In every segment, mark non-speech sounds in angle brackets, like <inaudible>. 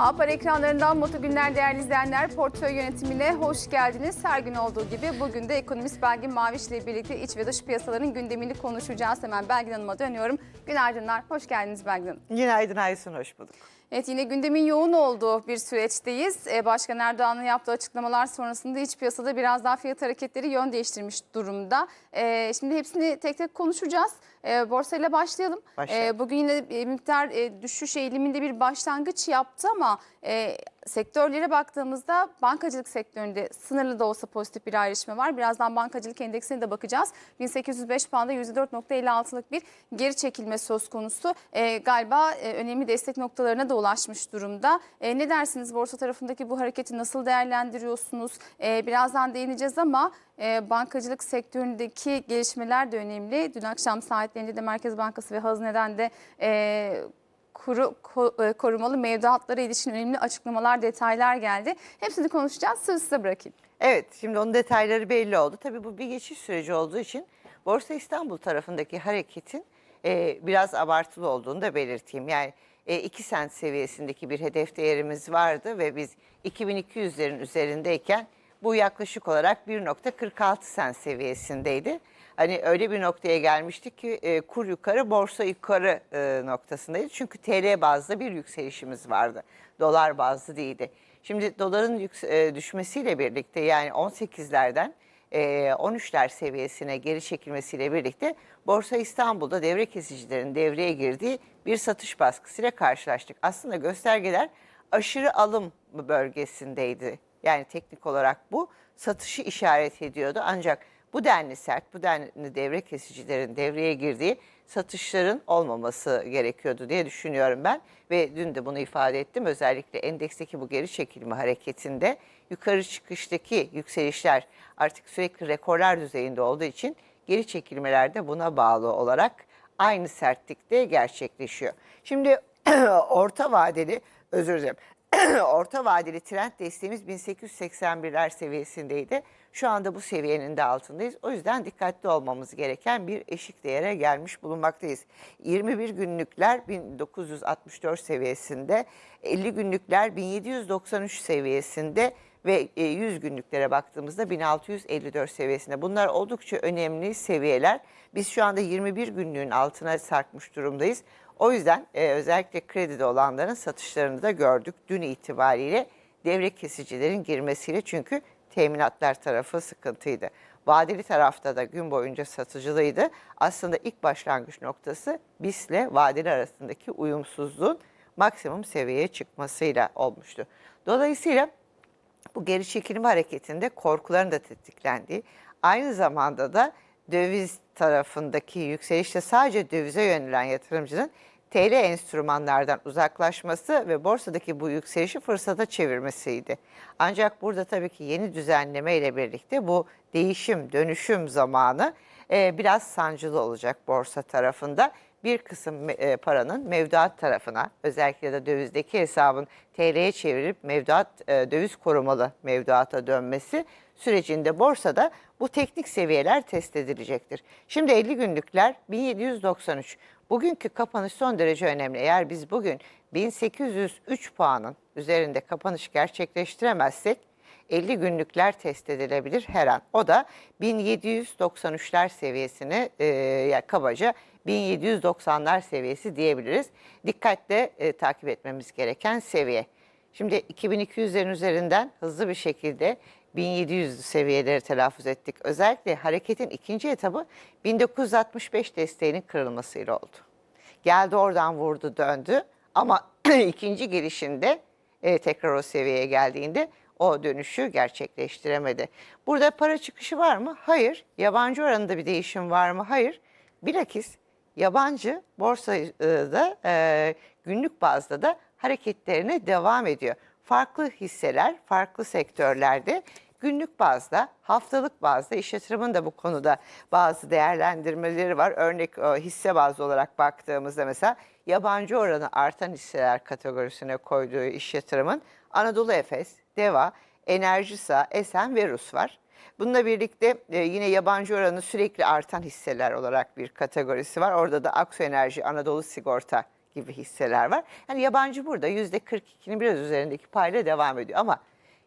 Apar ekranlarından mutlu günler değerli izleyenler. Portföy yönetimine hoş geldiniz. Her gün olduğu gibi bugün de ekonomist Belgin Maviş ile birlikte iç ve dış piyasaların gündemini konuşacağız. Hemen Belgin Hanım'a dönüyorum. Günaydınlar, hoş geldiniz Belgin Hanım. Günaydın Aysun, hoş bulduk. Evet yine gündemin yoğun olduğu bir süreçteyiz. Ee, Başkan Erdoğan'ın yaptığı açıklamalar sonrasında iç piyasada biraz daha fiyat hareketleri yön değiştirmiş durumda. Ee, şimdi hepsini tek tek konuşacağız. Ee, borsayla başlayalım. Başlayalım. Ee, bugün yine e, miktar e, düşüş eğiliminde bir başlangıç yaptı ama e, sektörlere baktığımızda bankacılık sektöründe sınırlı da olsa pozitif bir ayrışma var. Birazdan bankacılık endeksine de bakacağız. 1805 puanda %4.56'lık bir geri çekilme söz konusu. E, galiba e, önemli destek noktalarına da ulaşmış durumda. E, ne dersiniz borsa tarafındaki bu hareketi nasıl değerlendiriyorsunuz? E, birazdan değineceğiz ama e, bankacılık sektöründeki gelişmeler de önemli. Dün akşam saatlerinde de Merkez Bankası ve Hazine'den de e, kuru, e, korumalı mevduatlara ilişkin önemli açıklamalar, detaylar geldi. Hepsini konuşacağız. Sözü size bırakayım. Evet, şimdi onun detayları belli oldu. Tabii bu bir geçiş süreci olduğu için Borsa İstanbul tarafındaki hareketin e, biraz abartılı olduğunu da belirteyim. Yani e, 2 sent seviyesindeki bir hedef değerimiz vardı ve biz 2200'lerin üzerindeyken bu yaklaşık olarak 1.46 sent seviyesindeydi. Hani öyle bir noktaya gelmiştik ki e, kur yukarı, borsa yukarı e, noktasındaydı. Çünkü TL bazlı bir yükselişimiz vardı. Dolar bazlı değildi. Şimdi doların yüks- e, düşmesiyle birlikte yani 18'lerden e, 13'ler seviyesine geri çekilmesiyle birlikte Borsa İstanbul'da devre kesicilerin devreye girdiği bir satış baskısıyla karşılaştık. Aslında göstergeler aşırı alım bölgesindeydi. Yani teknik olarak bu satışı işaret ediyordu. Ancak bu denli sert, bu denli devre kesicilerin devreye girdiği satışların olmaması gerekiyordu diye düşünüyorum ben. Ve dün de bunu ifade ettim. Özellikle endeksteki bu geri çekilme hareketinde yukarı çıkıştaki yükselişler artık sürekli rekorlar düzeyinde olduğu için geri çekilmeler de buna bağlı olarak aynı sertlikte gerçekleşiyor. Şimdi <clears throat> orta vadeli, özür dilerim, <clears throat> orta vadeli trend desteğimiz 1881'ler seviyesindeydi. Şu anda bu seviyenin de altındayız. O yüzden dikkatli olmamız gereken bir eşik değere gelmiş bulunmaktayız. 21 günlükler 1964 seviyesinde, 50 günlükler 1793 seviyesinde ve e, 100 günlüklere baktığımızda 1654 seviyesinde. Bunlar oldukça önemli seviyeler. Biz şu anda 21 günlüğün altına sarkmış durumdayız. O yüzden e, özellikle kredide olanların satışlarını da gördük dün itibariyle devre kesicilerin girmesiyle çünkü teminatlar tarafı sıkıntıydı. Vadeli tarafta da gün boyunca satıcılıydı. Aslında ilk başlangıç noktası BIST ile vadeli arasındaki uyumsuzluğun maksimum seviyeye çıkmasıyla olmuştu. Dolayısıyla bu geri çekilme hareketinde korkuların da tetiklendiği, aynı zamanda da döviz tarafındaki yükselişte sadece dövize yönelen yatırımcının TL enstrümanlardan uzaklaşması ve borsadaki bu yükselişi fırsata çevirmesiydi. Ancak burada tabii ki yeni düzenleme ile birlikte bu değişim, dönüşüm zamanı e, biraz sancılı olacak borsa tarafında. Bir kısım e, paranın mevduat tarafına özellikle de dövizdeki hesabın TL'ye çevirip mevduat e, döviz korumalı mevduata dönmesi sürecinde borsada bu teknik seviyeler test edilecektir. Şimdi 50 günlükler 1793. Bugünkü kapanış son derece önemli. Eğer biz bugün 1803 puanın üzerinde kapanış gerçekleştiremezsek 50 günlükler test edilebilir her an. O da 1793'ler seviyesini e, kabaca 1790'lar seviyesi diyebiliriz. Dikkatle e, takip etmemiz gereken seviye. Şimdi 2200'lerin üzerinden hızlı bir şekilde 1700 seviyeleri telaffuz ettik. Özellikle hareketin ikinci etabı 1965 desteğinin kırılmasıyla oldu. Geldi oradan vurdu döndü ama <clears throat> ikinci gelişinde e, tekrar o seviyeye geldiğinde o dönüşü gerçekleştiremedi. Burada para çıkışı var mı? Hayır. Yabancı oranında bir değişim var mı? Hayır. Bilakis yabancı borsada e, günlük bazda da hareketlerine devam ediyor. Farklı hisseler, farklı sektörlerde günlük bazda, haftalık bazda iş yatırımın da bu konuda bazı değerlendirmeleri var. Örnek e, hisse bazlı olarak baktığımızda mesela yabancı oranı artan hisseler kategorisine koyduğu iş yatırımın Anadolu Efes, Deva, Enerjisa, Esen ve Rus var. Bununla birlikte e, yine yabancı oranı sürekli artan hisseler olarak bir kategorisi var. Orada da Aksu Enerji, Anadolu Sigorta gibi hisseler var. Yani yabancı burada %42'nin biraz üzerindeki payla devam ediyor ama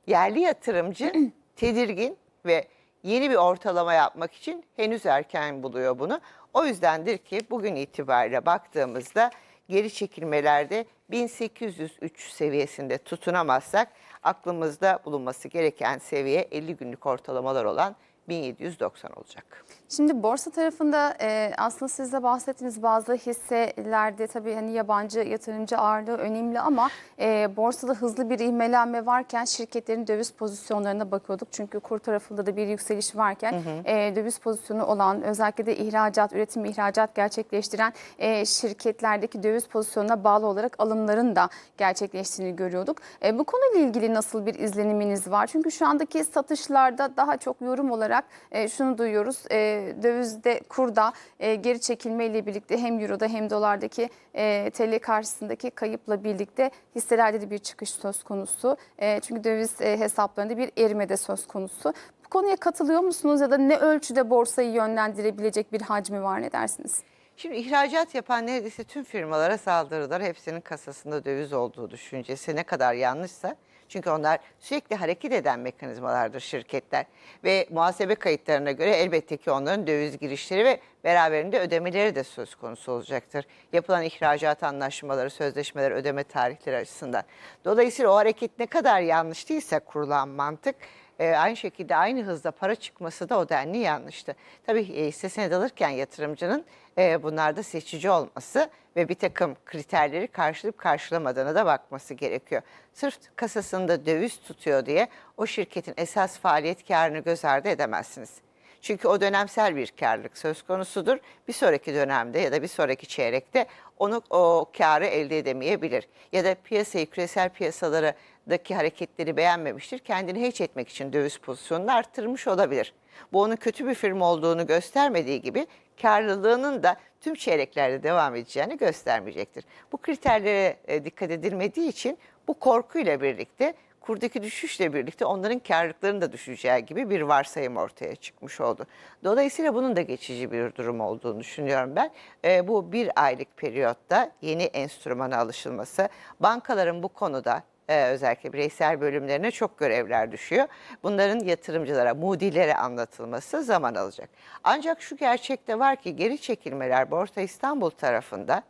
yerli yatırımcı <clears throat> tedirgin ve yeni bir ortalama yapmak için henüz erken buluyor bunu. O yüzdendir ki bugün itibariyle baktığımızda geri çekilmelerde 1803 seviyesinde tutunamazsak aklımızda bulunması gereken seviye 50 günlük ortalamalar olan 1790 olacak. Şimdi borsa tarafında e, aslında siz de bahsettiğiniz bazı hisselerde tabii hani yabancı yatırımcı ağırlığı önemli ama e, borsada hızlı bir ivmelenme varken şirketlerin döviz pozisyonlarına bakıyorduk. Çünkü kur tarafında da bir yükseliş varken e, döviz pozisyonu olan özellikle de ihracat, üretim ihracat gerçekleştiren e, şirketlerdeki döviz pozisyonuna bağlı olarak alımların da gerçekleştiğini görüyorduk. E, bu konuyla ilgili nasıl bir izleniminiz var? Çünkü şu andaki satışlarda daha çok yorum olarak e, şunu duyuyoruz. E, dövizde kurda e, geri çekilme ile birlikte hem euroda hem dolardaki e, TL karşısındaki kayıpla birlikte hisselerde de bir çıkış söz konusu. E, çünkü döviz e, hesaplarında bir erime de söz konusu. Bu konuya katılıyor musunuz ya da ne ölçüde borsayı yönlendirebilecek bir hacmi var ne dersiniz? Şimdi ihracat yapan neredeyse tüm firmalara saldırılar. Hepsinin kasasında döviz olduğu düşüncesi ne kadar yanlışsa. Çünkü onlar sürekli hareket eden mekanizmalardır şirketler. Ve muhasebe kayıtlarına göre elbette ki onların döviz girişleri ve beraberinde ödemeleri de söz konusu olacaktır. Yapılan ihracat anlaşmaları, sözleşmeler, ödeme tarihleri açısından. Dolayısıyla o hareket ne kadar yanlış değilse kurulan mantık e, aynı şekilde aynı hızda para çıkması da o denli yanlıştı. Tabii e, hissesine dalırken yatırımcının e, bunlarda seçici olması ve bir takım kriterleri karşılayıp karşılamadığına da bakması gerekiyor. Sırf kasasında döviz tutuyor diye o şirketin esas faaliyet karını göz ardı edemezsiniz. Çünkü o dönemsel bir karlılık söz konusudur. Bir sonraki dönemde ya da bir sonraki çeyrekte onu o karı elde edemeyebilir. Ya da piyasayı, küresel piyasalardaki hareketleri beğenmemiştir. Kendini hedge etmek için döviz pozisyonunu arttırmış olabilir. Bu onun kötü bir firma olduğunu göstermediği gibi karlılığının da tüm çeyreklerde devam edeceğini göstermeyecektir. Bu kriterlere e, dikkat edilmediği için bu korkuyla birlikte kurdaki düşüşle birlikte onların karlılıklarının da düşeceği gibi bir varsayım ortaya çıkmış oldu. Dolayısıyla bunun da geçici bir durum olduğunu düşünüyorum ben. E, bu bir aylık periyotta yeni enstrümana alışılması, bankaların bu konuda e, özellikle bireysel bölümlerine çok görevler düşüyor. Bunların yatırımcılara, mudilere anlatılması zaman alacak. Ancak şu gerçek de var ki geri çekilmeler Borsa İstanbul tarafında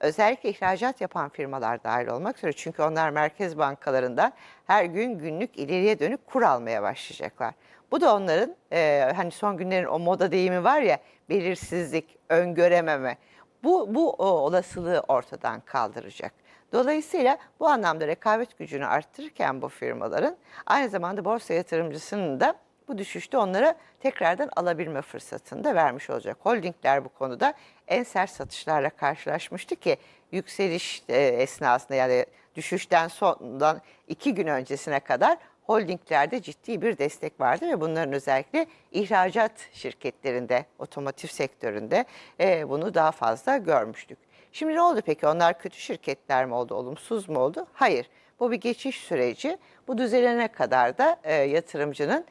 özellikle ihracat yapan firmalar dahil olmak üzere çünkü onlar merkez bankalarından her gün günlük ileriye dönük kur almaya başlayacaklar. Bu da onların e, hani son günlerin o moda deyimi var ya belirsizlik, öngörememe. Bu, bu o olasılığı ortadan kaldıracak. Dolayısıyla bu anlamda rekabet gücünü arttırırken bu firmaların aynı zamanda borsa yatırımcısının da bu düşüşte onlara tekrardan alabilme fırsatını da vermiş olacak. Holdingler bu konuda en sert satışlarla karşılaşmıştı ki yükseliş e, esnasında yani düşüşten sondan iki gün öncesine kadar holdinglerde ciddi bir destek vardı ve bunların özellikle ihracat şirketlerinde, otomotiv sektöründe e, bunu daha fazla görmüştük. Şimdi ne oldu peki? Onlar kötü şirketler mi oldu, olumsuz mu oldu? Hayır. Bu bir geçiş süreci. Bu düzelene kadar da e, yatırımcının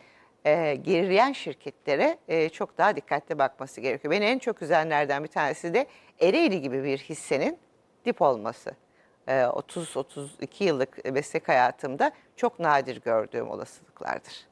e, gerileyen şirketlere e, çok daha dikkatli bakması gerekiyor. Beni en çok üzenlerden bir tanesi de Ereğli gibi bir hissenin dip olması. E, 30-32 yıllık meslek hayatımda çok nadir gördüğüm olasılıklardır.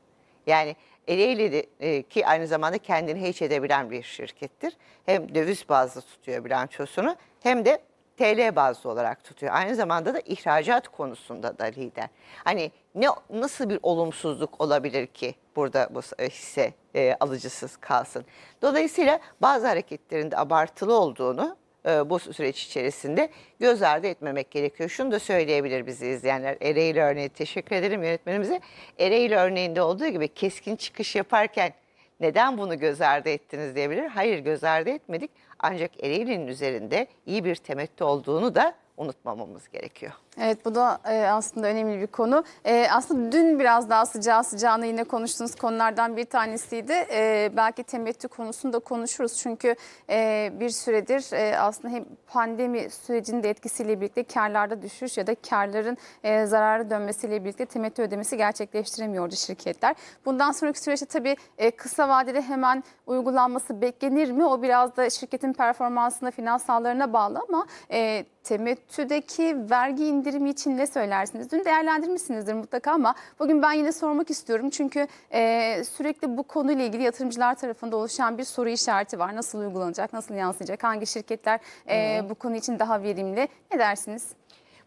Yani Ereğli e, ki aynı zamanda kendini hiç edebilen bir şirkettir. Hem döviz bazlı tutuyor bilançosunu hem de TL bazlı olarak tutuyor. Aynı zamanda da ihracat konusunda da lider. Hani ne nasıl bir olumsuzluk olabilir ki burada bu e, hisse e, alıcısız kalsın? Dolayısıyla bazı hareketlerinde abartılı olduğunu e, bu süreç içerisinde göz ardı etmemek gerekiyor. Şunu da söyleyebilir bizi izleyenler. Ereğli örneği teşekkür ederim yönetmenimize. Ereğli örneğinde olduğu gibi keskin çıkış yaparken neden bunu göz ardı ettiniz diyebilir. Hayır göz ardı etmedik. Ancak Ereğli'nin üzerinde iyi bir temettü olduğunu da unutmamamız gerekiyor. Evet bu da e, aslında önemli bir konu. E, aslında dün biraz daha sıcağı sıcağına yine konuştuğunuz konulardan bir tanesiydi. E, belki temettü konusunu da konuşuruz. Çünkü e, bir süredir e, aslında hem pandemi sürecinin de etkisiyle birlikte karlarda düşüş ya da karların e, zarara dönmesiyle birlikte temettü ödemesi gerçekleştiremiyordu şirketler. Bundan sonraki süreçte tabii e, kısa vadede hemen uygulanması beklenir mi? O biraz da şirketin performansına, finansallarına bağlı ama e, temettüdeki vergi indirimi için ne söylersiniz? Dün değerlendirmişsinizdir mutlaka ama bugün ben yine sormak istiyorum. Çünkü e, sürekli bu konuyla ilgili yatırımcılar tarafında oluşan bir soru işareti var. Nasıl uygulanacak, nasıl yansıyacak, hangi şirketler e, bu konu için daha verimli? Ne dersiniz?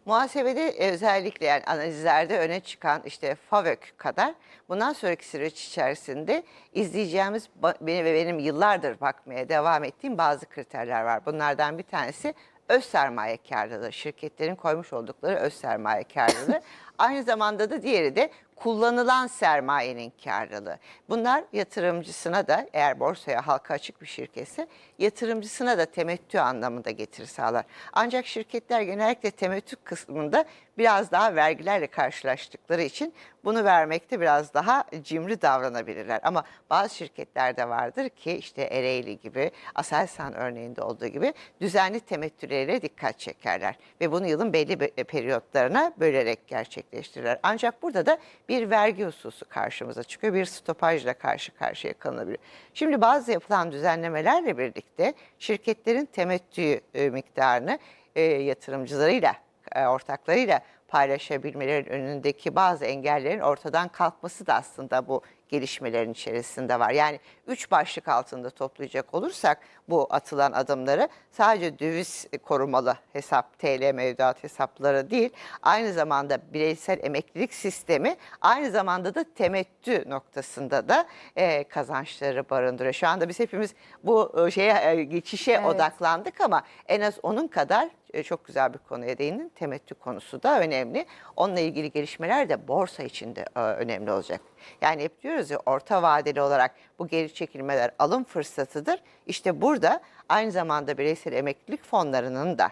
Muhasebede özellikle yani analizlerde öne çıkan işte FAVÖK kadar bundan sonraki süreç içerisinde izleyeceğimiz benim ve benim yıllardır bakmaya devam ettiğim bazı kriterler var. Bunlardan bir tanesi öz sermaye karlılığı, şirketlerin koymuş oldukları öz sermaye karlılığı. <laughs> Aynı zamanda da diğeri de kullanılan sermayenin karlılığı. Bunlar yatırımcısına da eğer borsaya halka açık bir şirketse yatırımcısına da temettü anlamında getiri sağlar. Ancak şirketler genellikle temettü kısmında biraz daha vergilerle karşılaştıkları için bunu vermekte biraz daha cimri davranabilirler. Ama bazı şirketlerde vardır ki işte Ereğli gibi, Aselsan örneğinde olduğu gibi düzenli temettülere dikkat çekerler. Ve bunu yılın belli be- periyotlarına bölerek gerçekleştirirler. Ancak burada da bir vergi hususu karşımıza çıkıyor. Bir stopajla karşı karşıya kalınabilir. Şimdi bazı yapılan düzenlemelerle birlikte şirketlerin temettü e, miktarını e, yatırımcılarıyla, e, ortaklarıyla paylaşabilmelerinin önündeki bazı engellerin ortadan kalkması da aslında bu gelişmelerin içerisinde var. Yani üç başlık altında toplayacak olursak bu atılan adımları sadece döviz korumalı hesap, TL mevduat hesapları değil, aynı zamanda bireysel emeklilik sistemi, aynı zamanda da temettü noktasında da e, kazançları barındırıyor. Şu anda biz hepimiz bu e, şeye e, geçişe Evet. odaklandık ama en az onun kadar e, çok güzel bir konuya değindin. Temettü konusu da önemli. Onunla ilgili gelişmeler de borsa için de e, önemli olacak. Yani hep diyoruz ya orta vadeli olarak bu geri çekilmeler alım fırsatıdır. İşte burada aynı zamanda bireysel emeklilik fonlarının da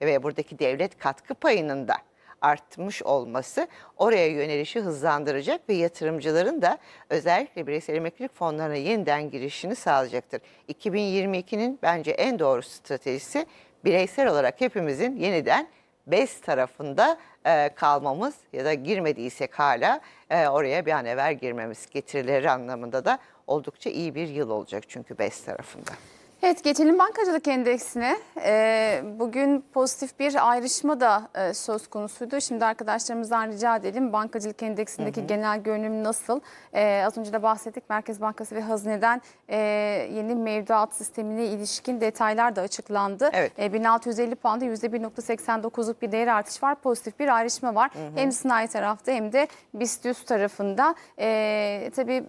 ve buradaki devlet katkı payının da artmış olması oraya yönelişi hızlandıracak ve yatırımcıların da özellikle bireysel emeklilik fonlarına yeniden girişini sağlayacaktır. 2022'nin bence en doğru stratejisi bireysel olarak hepimizin yeniden BES tarafında e, kalmamız ya da girmediysek hala e, oraya bir an evvel girmemiz getirileri anlamında da oldukça iyi bir yıl olacak çünkü BES tarafında. Evet geçelim bankacılık endeksine. Ee, bugün pozitif bir ayrışma da e, söz konusuydu. Şimdi arkadaşlarımızdan rica edelim bankacılık endeksindeki genel görünüm nasıl? Ee, az önce de bahsettik Merkez Bankası ve Hazine'den e, yeni mevduat sistemine ilişkin detaylar da açıklandı. Evet. E, 1650 puanda %1.89'luk bir değer artış var. Pozitif bir ayrışma var. Hem sanayi tarafta hem de BIST tarafında. E, tabii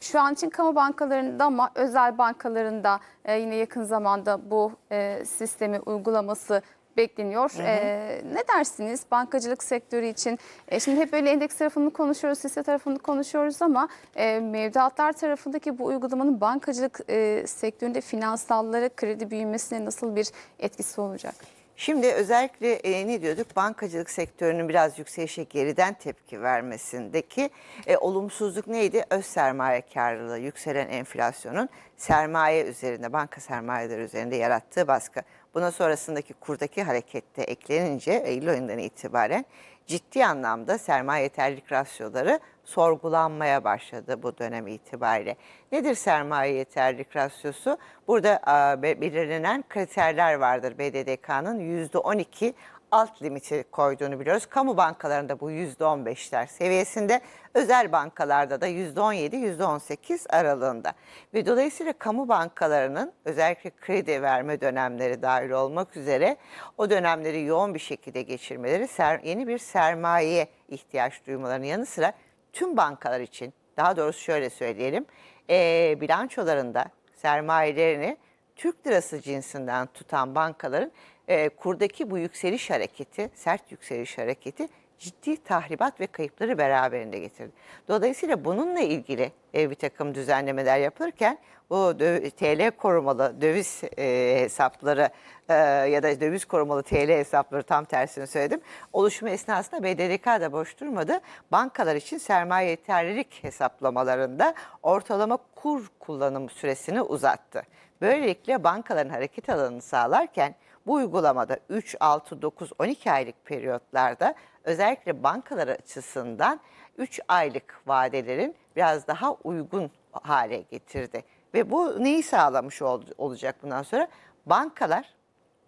şu an için kamu bankalarında ama özel bankalarında e, yine yakın zamanda bu e, sistemi uygulaması bekleniyor. E, ne dersiniz bankacılık sektörü için? E, şimdi hep böyle endeks tarafını konuşuyoruz, hisse tarafını konuşuyoruz ama e, mevduatlar tarafındaki bu uygulamanın bankacılık e, sektöründe finansallara kredi büyümesine nasıl bir etkisi olacak? Şimdi özellikle e, ne diyorduk bankacılık sektörünün biraz yükselişe geriden tepki vermesindeki e, olumsuzluk neydi? Öz sermaye karlılığı, yükselen enflasyonun sermaye üzerinde, banka sermayeleri üzerinde yarattığı baskı. Buna sonrasındaki kurdaki harekette eklenince Eylül ayından itibaren ciddi anlamda sermaye yeterlilik rasyoları sorgulanmaya başladı bu dönem itibariyle. Nedir sermaye yeterlilik rasyosu? Burada belirlenen kriterler vardır BDDK'nın %12 alt limiti koyduğunu biliyoruz. Kamu bankalarında bu %15'ler seviyesinde, özel bankalarda da %17, %18 aralığında. Ve dolayısıyla kamu bankalarının özellikle kredi verme dönemleri dahil olmak üzere o dönemleri yoğun bir şekilde geçirmeleri yeni bir sermaye ihtiyaç duymalarının yanı sıra tüm bankalar için daha doğrusu şöyle söyleyelim eee, bilançolarında sermayelerini Türk lirası cinsinden tutan bankaların eee, kurdaki bu yükseliş hareketi, sert yükseliş hareketi ciddi tahribat ve kayıpları beraberinde getirdi. Dolayısıyla bununla ilgili e, bir takım düzenlemeler yapılırken bu TL korumalı döviz e, hesapları e, ya da döviz korumalı TL hesapları tam tersini söyledim. Oluşumu esnasında BDDK da boş durmadı. Bankalar için sermaye yeterlilik hesaplamalarında ortalama kur kullanım süresini uzattı. Böylelikle bankaların hareket alanını sağlarken bu uygulamada 3, 6, 9, 12 aylık periyotlarda özellikle bankalar açısından 3 aylık vadelerin biraz daha uygun hale getirdi. Ve bu neyi sağlamış ol- olacak bundan sonra? Bankalar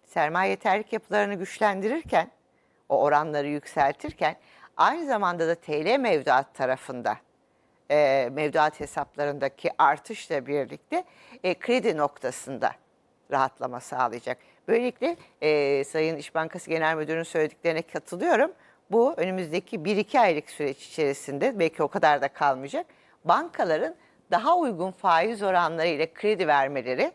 sermaye yeterlik yapılarını güçlendirirken, o oranları yükseltirken aynı zamanda da TL mevduat tarafında e, mevduat hesaplarındaki artışla birlikte e, kredi noktasında rahatlama sağlayacak. Böylelikle e, Sayın İş Bankası Genel Müdürü'nün söylediklerine katılıyorum. Bu önümüzdeki 1-2 aylık süreç içerisinde belki o kadar da kalmayacak. Bankaların daha uygun faiz oranları ile kredi vermeleri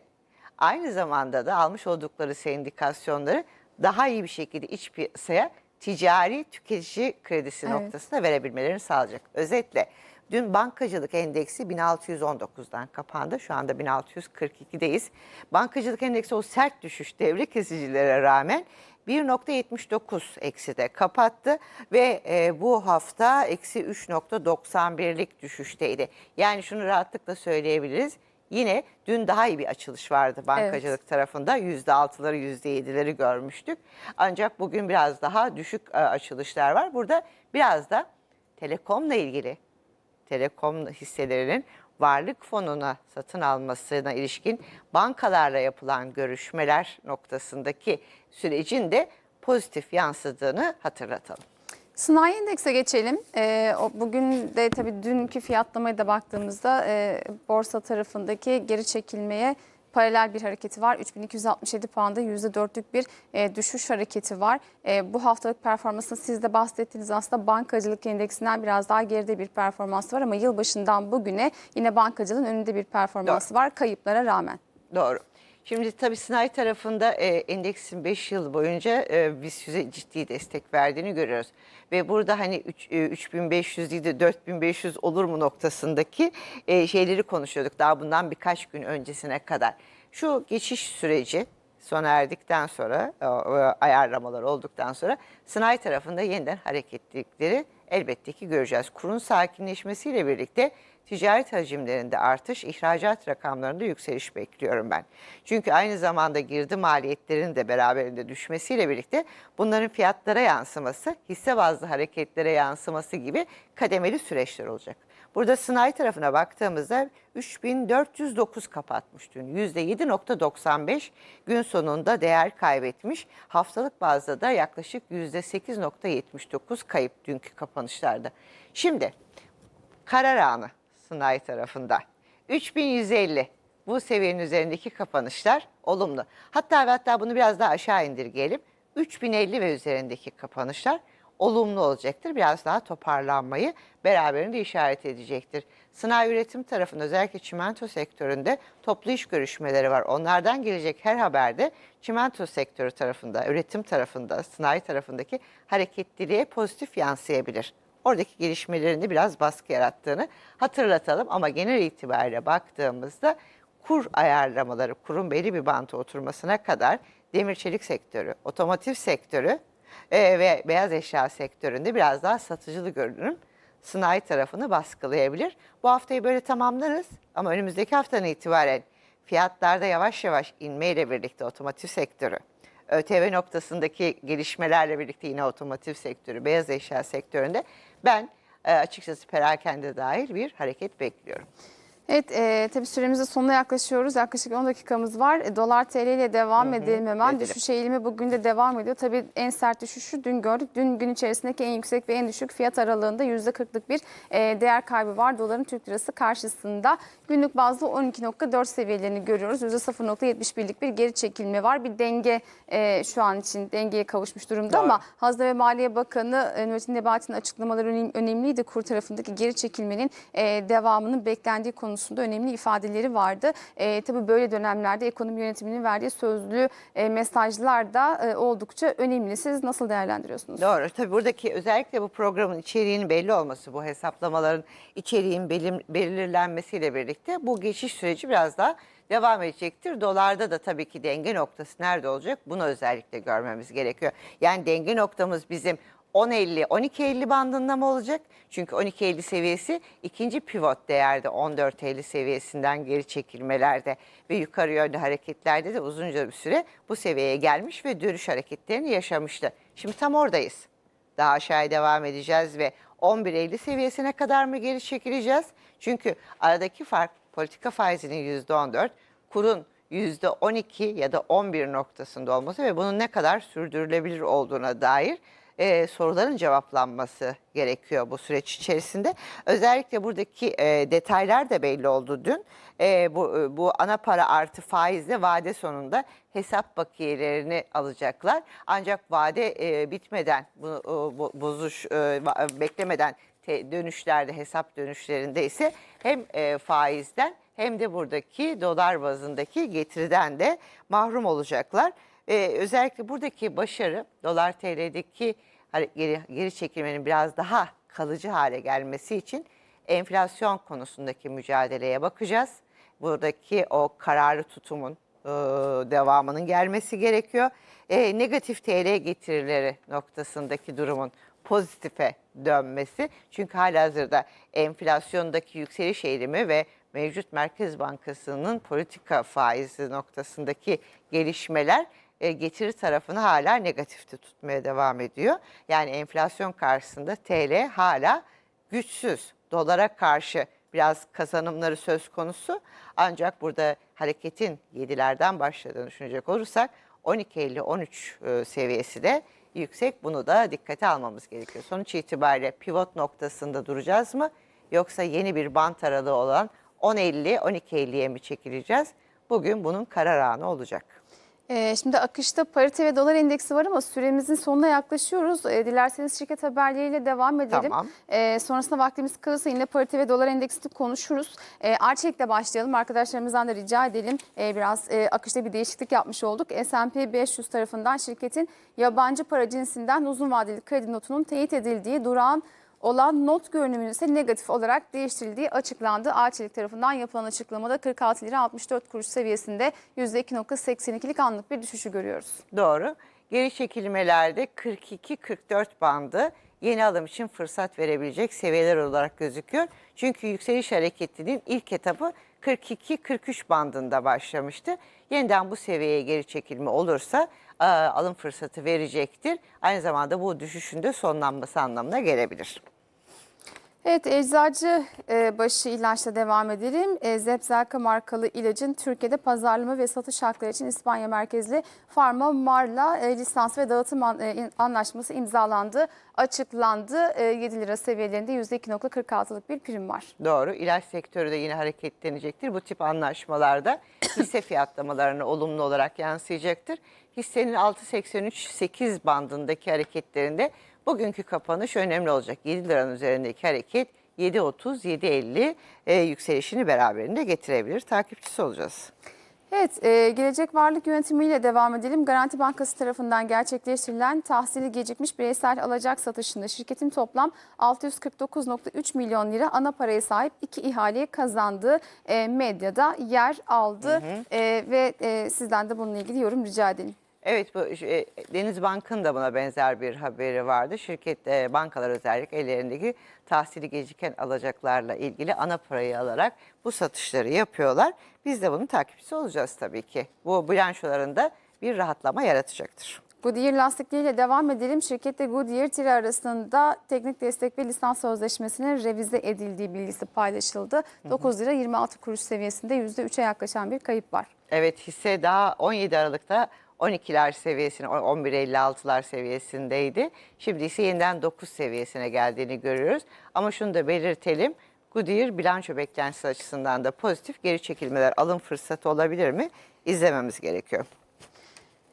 aynı zamanda da almış oldukları sendikasyonları daha iyi bir şekilde iç piyasaya ticari tüketici kredisi Evet. noktasına verebilmelerini sağlayacak. Özetle dün bankacılık endeksi 1619'dan kapandı. Şu anda 1642'deyiz. Bankacılık endeksi o sert düşüş devre kesicilere rağmen 1.79 ekside kapattı ve e, bu hafta eksi 3.91'lik düşüşteydi. Yani şunu rahatlıkla söyleyebiliriz. Yine dün daha iyi bir açılış vardı bankacılık tarafında. %6'ları %7'leri görmüştük. Ancak bugün biraz daha düşük e, açılışlar var. Burada biraz da telekomla ilgili telekom hisselerinin varlık fonuna satın almasına ilişkin bankalarla yapılan görüşmeler noktasındaki sürecin de pozitif yansıdığını hatırlatalım. Sanayi endekse geçelim. Ee, bugün de tabii dünkü fiyatlamaya da baktığımızda e, borsa tarafındaki geri çekilmeye paralel bir hareketi var. 3267 puanda %4'lük bir e, düşüş hareketi var. E, bu haftalık performansını siz de bahsettiğiniz aslında bankacılık endeksinden biraz daha geride bir performans var ama yılbaşından bugüne yine bankacılığın önünde bir performansı var kayıplara rağmen. Doğru. Şimdi tabii sanayi tarafında e, endeksin 5 yıl boyunca e, BIST ciddi destek verdiğini görüyoruz. Ve burada hani üç- e, 3500 değil de 4500 olur mu noktasındaki e, şeyleri konuşuyorduk daha bundan birkaç gün öncesine kadar. Şu geçiş süreci sona erdikten sonra, e, ayarlamalar olduktan sonra sanayi tarafında yeniden hareketlilikleri elbette ki göreceğiz. Kurun sakinleşmesiyle birlikte ticaret hacimlerinde artış, ihracat rakamlarında yükseliş bekliyorum ben. Çünkü aynı zamanda girdi maliyetlerinin de beraberinde düşmesiyle birlikte bunların fiyatlara yansıması, hisse bazlı hareketlere yansıması gibi kademeli süreçler olacak. Burada sanayi tarafına baktığımızda 3409 kapatmış dün. %7.95 gün sonunda değer kaybetmiş. Haftalık bazda da yaklaşık %8.79 kayıp dünkü kapanışlarda. Şimdi karar anı sanayi tarafında. 3150 bu seviyenin üzerindeki kapanışlar olumlu. Hatta ve hatta bunu biraz daha aşağı indirgeyelim. 3050 ve üzerindeki kapanışlar olumlu olacaktır. Biraz daha toparlanmayı beraberinde işaret edecektir. Sanayi üretim tarafında özellikle çimento sektöründe toplu iş görüşmeleri var. Onlardan gelecek her haberde çimento sektörü tarafında, üretim tarafında, sanayi tarafındaki hareketliliğe pozitif yansıyabilir oradaki gelişmelerin de biraz baskı yarattığını hatırlatalım. Ama genel itibariyle baktığımızda kur ayarlamaları, kurun belli bir banta oturmasına kadar demir çelik sektörü, otomotiv sektörü e, ve beyaz eşya sektöründe biraz daha satıcılı görünüm sanayi tarafını baskılayabilir. Bu haftayı böyle tamamlarız ama önümüzdeki haftadan itibaren fiyatlarda yavaş yavaş inmeyle birlikte otomotiv sektörü, ÖTV noktasındaki gelişmelerle birlikte yine otomotiv sektörü, beyaz eşya sektöründe ben e, açıkçası perakende dahil bir hareket bekliyorum. Evet e, tabii süremizin sonuna yaklaşıyoruz. Yaklaşık 10 dakikamız var. E, Dolar TL ile devam edelim hemen. edelim. Düşüş eğilimi bugün de devam ediyor. Tabii en sert düşüşü dün gördük. Dün gün içerisindeki en yüksek ve en düşük fiyat aralığında %40'lık bir e, değer kaybı var. Doların Türk lirası karşısında günlük bazda 12.4 seviyelerini görüyoruz. %0.71'lik bir geri çekilme var. Bir denge e, şu an için dengeye kavuşmuş durumda Doğru. ama Hazine ve Maliye Bakanı e, Nurettin Nebati'nin açıklamaları önem- önemliydi. Kur tarafındaki geri çekilmenin e, devamının beklendiği konusunda önemli ifadeleri vardı. E, tabii böyle dönemlerde ekonomi yönetiminin verdiği sözlü e, mesajlar da e, oldukça önemli. Siz nasıl değerlendiriyorsunuz? Doğru. Tabii buradaki özellikle bu programın içeriğinin belli olması, bu hesaplamaların içeriğin belim- belirlenmesiyle birlikte bu geçiş süreci biraz daha devam edecektir. Dolarda da tabii ki denge noktası nerede olacak? Bunu özellikle görmemiz gerekiyor. Yani denge noktamız bizim 10.50, 12.50 bandında mı olacak? Çünkü 12.50 seviyesi ikinci pivot değerde 14.50 seviyesinden geri çekilmelerde ve yukarı yönlü hareketlerde de uzunca bir süre bu seviyeye gelmiş ve dönüş hareketlerini yaşamıştı. Şimdi tam oradayız. Daha aşağıya devam edeceğiz ve 11.50 seviyesine kadar mı geri çekileceğiz? Çünkü aradaki fark politika faizinin %14, kurun %12 ya da 11 noktasında olması ve bunun ne kadar sürdürülebilir olduğuna dair e, soruların cevaplanması gerekiyor bu süreç içerisinde. Özellikle buradaki e, detaylar da belli oldu dün. E, bu, e, bu ana para artı faizle vade sonunda hesap bakiyelerini alacaklar. Ancak vade e, bitmeden, bu, e, bu bozuş e, va- beklemeden te- dönüşlerde, hesap dönüşlerinde ise hem e, faizden hem de buradaki dolar bazındaki getiriden de mahrum olacaklar. Ee, özellikle buradaki başarı dolar TL'deki geri, geri çekilmenin biraz daha kalıcı hale gelmesi için enflasyon konusundaki mücadeleye bakacağız. Buradaki o kararlı tutumun e, devamının gelmesi gerekiyor. E, negatif TL getirileri noktasındaki durumun pozitife dönmesi. Çünkü halihazırda enflasyondaki yükseliş eğilimi ve mevcut Merkez Bankası'nın politika faizi noktasındaki gelişmeler e, getiri tarafını hala negatifte tutmaya devam ediyor. Yani enflasyon karşısında TL hala güçsüz. Dolara karşı biraz kazanımları söz konusu. Ancak burada hareketin 7'lerden başladığını düşünecek olursak 12.50-13 e, seviyesi de yüksek. Bunu da dikkate almamız gerekiyor. Sonuç itibariyle pivot noktasında duracağız mı? Yoksa yeni bir bant aralığı olan 10.50-12.50'ye mi çekileceğiz? Bugün bunun karar anı olacak. Ee, şimdi akışta parite ve dolar endeksi var ama süremizin sonuna yaklaşıyoruz. Ee, dilerseniz şirket haberleriyle devam edelim. Tamam. Ee, sonrasında vaktimiz kalırsa yine parite ve dolar endeksini konuşuruz. Ee, Arçelik'le başlayalım. Arkadaşlarımızdan da rica edelim. Ee, biraz e, akışta bir değişiklik yapmış olduk. S&P 500 tarafından şirketin yabancı para cinsinden uzun vadeli kredi notunun teyit edildiği durağan olan not görünümünün ise negatif olarak değiştirildiği açıklandı. Arçelik tarafından yapılan açıklamada 46 lira 64 kuruş seviyesinde %2.82'lik anlık bir düşüşü görüyoruz. Doğru. Geri çekilmelerde 42-44 bandı yeni alım için fırsat verebilecek seviyeler olarak gözüküyor. Çünkü yükseliş hareketinin ilk etapı 42-43 bandında başlamıştı. Yeniden bu seviyeye geri çekilme olursa alım fırsatı verecektir. Aynı zamanda bu düşüşün de sonlanması anlamına gelebilir. Evet eczacı e, başı ilaçla devam edelim. E, Zepzelka markalı ilacın Türkiye'de pazarlama ve satış hakları için İspanya merkezli Pharma Mar'la e, lisans ve dağıtım an- e, anlaşması imzalandı, açıklandı. E, 7 lira seviyelerinde %2.46'lık bir prim var. Doğru. İlaç sektörü de yine hareketlenecektir. Bu tip anlaşmalarda <coughs> hisse fiyatlamalarına olumlu olarak yansıyacaktır. Hissenin 6.83-8 bandındaki hareketlerinde bugünkü kapanış önemli olacak. 7 liranın üzerindeki hareket 7.30-7.50 e, yükselişini beraberinde getirebilir. Takipçisi olacağız. Evet, e, gelecek varlık yönetimiyle devam edelim. Garanti Bankası tarafından gerçekleştirilen tahsili gecikmiş bireysel alacak satışında şirketin toplam 649.3 milyon lira ana paraya sahip iki ihaleyi kazandığı e, medyada yer aldı. E, ve e, sizden de bununla ilgili yorum rica edelim. Evet bu e, Deniz Bank'ın da buna benzer bir haberi vardı. Şirket e, bankalar özellikle ellerindeki tahsili geciken alacaklarla ilgili ana parayı alarak bu satışları yapıyorlar. Biz de bunun takipçisi olacağız tabii ki. Bu bilançolarında bir rahatlama yaratacaktır. Goodyear lastikleriyle devam edelim. Şirkette Goodyear tire arasında teknik destek ve lisans sözleşmesinin revize edildiği bilgisi paylaşıldı. 9 lira 26 kuruş seviyesinde %3'e yaklaşan bir kayıp var. Evet hisse daha 17 Aralık'ta 12'ler seviyesine 11.56'lar seviyesindeydi. Şimdi ise yeniden 9 seviyesine geldiğini görüyoruz. Ama şunu da belirtelim. Goodyear bilanço beklentisi açısından da pozitif geri çekilmeler alım fırsatı olabilir mi? İzlememiz gerekiyor.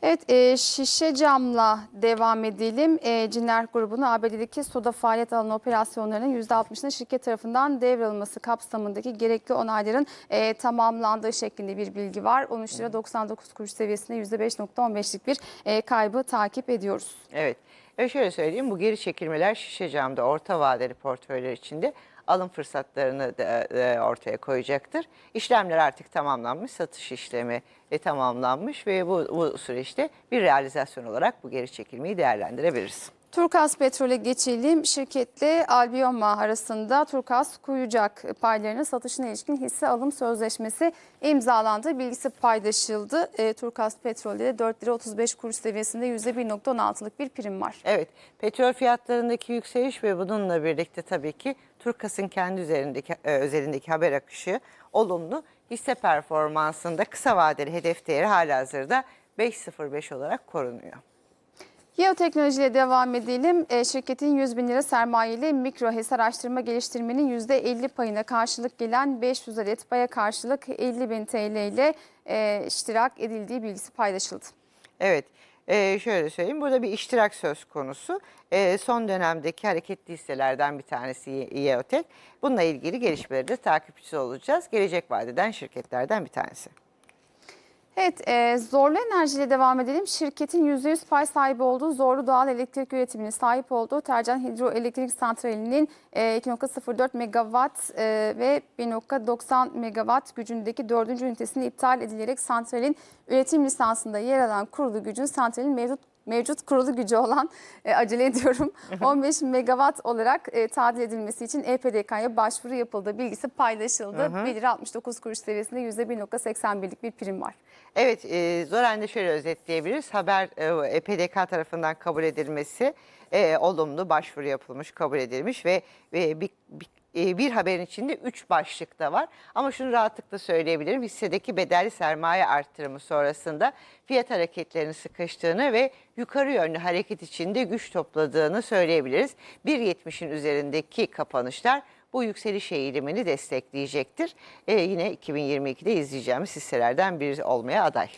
Evet, e, şişe camla devam edelim. E, Cinler grubunun ABD'deki soda faaliyet alanı operasyonlarının %60'ının şirket tarafından devralınması kapsamındaki gerekli onayların e, tamamlandığı şeklinde bir bilgi var. 13 lira 99 kuruş seviyesinde %5.15'lik bir e, kaybı takip ediyoruz. Evet. Ve şöyle söyleyeyim bu geri çekilmeler şişe camda orta vadeli portföyler içinde alım fırsatlarını da, e, ortaya koyacaktır. İşlemler artık tamamlanmış, satış işlemi e, tamamlanmış ve bu, bu süreçte bir realizasyon olarak bu geri çekilmeyi değerlendirebiliriz. Turkas Petrol'e geçelim. Şirketle Albioma arasında Turkas Kuyucak paylarının satışına ilişkin hisse alım sözleşmesi imzalandı. Bilgisi paylaşıldı. E, Turkas Petrol'de de 4 lira 35 kuruş seviyesinde %1.16'lık bir prim var. Evet, petrol fiyatlarındaki yükseliş ve bununla birlikte tabii ki Turkas'ın kendi üzerindeki e, özelindeki haber akışı olumlu. hisse performansında kısa vadeli hedef değeri halihazırda 5.05 olarak korunuyor. Yeoteknolojiyle devam edelim. E, şirketin 100 bin lira sermayeli mikro HES araştırma geliştirmenin %50 payına karşılık gelen 500 adet paya karşılık 50 bin TL ile e, iştirak edildiği bilgisi paylaşıldı. Evet, e, şöyle söyleyeyim. Burada bir iştirak söz konusu. E, son dönemdeki hareketli hisselerden bir tanesi Yeotek. Bununla ilgili gelişmeleri de takipçisi olacağız. Gelecek vadeden şirketlerden bir tanesi. Evet, e, Zorlu Enerji ile devam edelim. Şirketin %100 pay sahibi olduğu Zorlu Doğal Elektrik Üretimi'ne sahip olduğu Tercan Hidroelektrik Santrali'nin e, 2.04 megawatt e, ve 1.90 megawatt gücündeki 4. ünitesini iptal edilerek santralin üretim lisansında yer alan kurulu gücün santralin mevcut mevcut kurulu gücü olan e, acele ediyorum 15 megawatt olarak e, tadil edilmesi için EPDK'ya başvuru yapıldı. Bilgisi paylaşıldı. 1 lira 69 kuruş seviyesinde %1.81'lik bir prim var. Evet, e, Zoren'de şöyle özetleyebiliriz. Haber e, EPDK tarafından kabul edilmesi e, olumlu başvuru yapılmış, kabul edilmiş ve, ve bir, bir, e, bir haberin içinde üç başlık da var. Ama şunu rahatlıkla söyleyebilirim. Hissedeki bedelli sermaye arttırımı sonrasında fiyat hareketlerinin sıkıştığını ve yukarı yönlü hareket içinde güç topladığını söyleyebiliriz. 1.70'in üzerindeki kapanışlar bu yükseliş eğilimini destekleyecektir. Ee, yine 2022'de izleyeceğimiz hisselerden biri olmaya aday.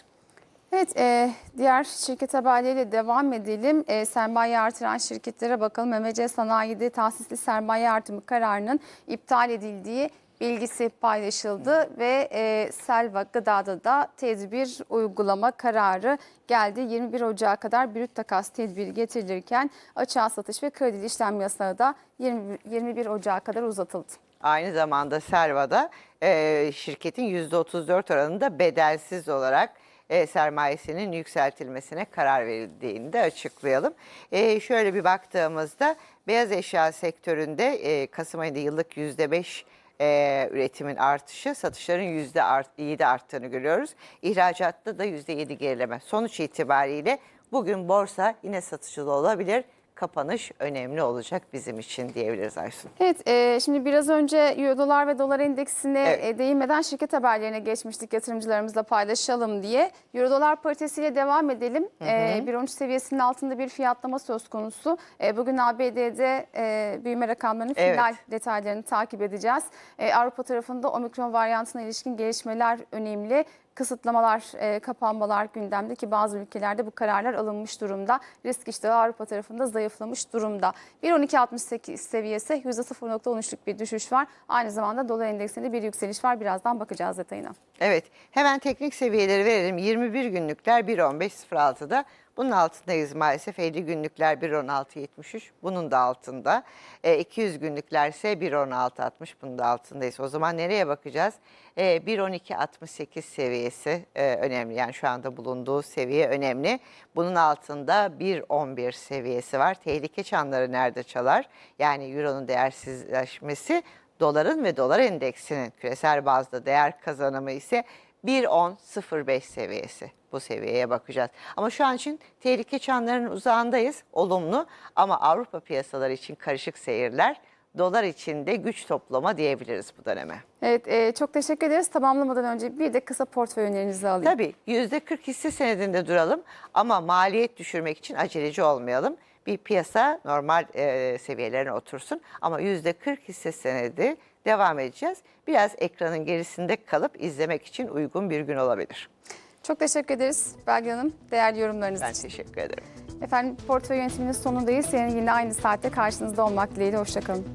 Evet, e, diğer şirket haberleriyle devam edelim. E, sermaye artıran şirketlere bakalım. MMC Sanayi'de tahsisli sermaye artımı kararının iptal edildiği bilgisi paylaşıldı ve e, Selva Gıda'da da tedbir uygulama kararı geldi. 21 Ocağı kadar brüt takas tedbiri getirilirken açığa satış ve kredili işlem yasağı da 20, 21 Ocağı kadar uzatıldı. Aynı zamanda Serva'da e, şirketin %34 oranında bedelsiz olarak e, sermayesinin yükseltilmesine karar verildiğini de açıklayalım. E, şöyle bir baktığımızda beyaz eşya sektöründe e, Kasım ayında yıllık %5 e, üretimin artışı, satışların %7 arttığını görüyoruz. İhracatta da %7 gerileme. Sonuç itibariyle bugün borsa yine satıcılı olabilir. Kapanış önemli olacak bizim için diyebiliriz Aysun. Evet, e, şimdi biraz önce Euro dolar ve dolar endeksine Evet. e, değinmeden şirket haberlerine geçmiştik yatırımcılarımızla paylaşalım diye. Euro dolar paritesiyle devam edelim. E, 1.13 seviyesinin altında bir fiyatlama söz konusu. E, bugün ABD'de e, büyüme rakamlarının Evet. final detaylarını takip edeceğiz. E, Avrupa tarafında omikron varyantına ilişkin gelişmeler önemli. Kısıtlamalar, e, kapanmalar gündemde ki bazı ülkelerde bu kararlar alınmış durumda. Risk iştahı Avrupa tarafında zayıflamış durumda. 1.1268 seviyesi %0.13'lük bir düşüş var. Aynı zamanda dolar endeksinde bir yükseliş var. Birazdan bakacağız detayına. Evet, hemen teknik seviyeleri verelim. 21 günlükler 1.15.06'da. Bunun altındayız maalesef. 50 günlükler 1.16.73. Bunun da altında. E, 200 günlükler ise 1.16.60. Bunun da altındayız. O zaman nereye bakacağız? E, 1.12.68 seviyesi e, önemli. Yani şu anda bulunduğu seviye önemli. Bunun altında 1.11 seviyesi var. Tehlike çanları nerede çalar? Yani Euro'nun değersizleşmesi doların ve dolar endeksinin küresel bazda değer kazanımı ise 1.10.05 seviyesi. Bu seviyeye bakacağız. Ama şu an için tehlike çanlarının uzağındayız. Olumlu ama Avrupa piyasaları için karışık seyirler. Dolar için de güç toplama diyebiliriz bu döneme. Evet, e, çok teşekkür ederiz. Tamamlamadan önce bir de kısa portföy önerinizi alayım. Tabii %40 hisse senedinde duralım ama maliyet düşürmek için aceleci olmayalım. Bir piyasa normal e, seviyelerine otursun ama %40 hisse senedi devam edeceğiz. Biraz ekranın gerisinde kalıp izlemek için uygun bir gün olabilir. Çok teşekkür ederiz Belgin Hanım. Değerli yorumlarınız Ben için. teşekkür ederim. Efendim portföy yönetiminin sonundayız. Senin yine aynı saatte karşınızda olmak dileğiyle. Hoşçakalın.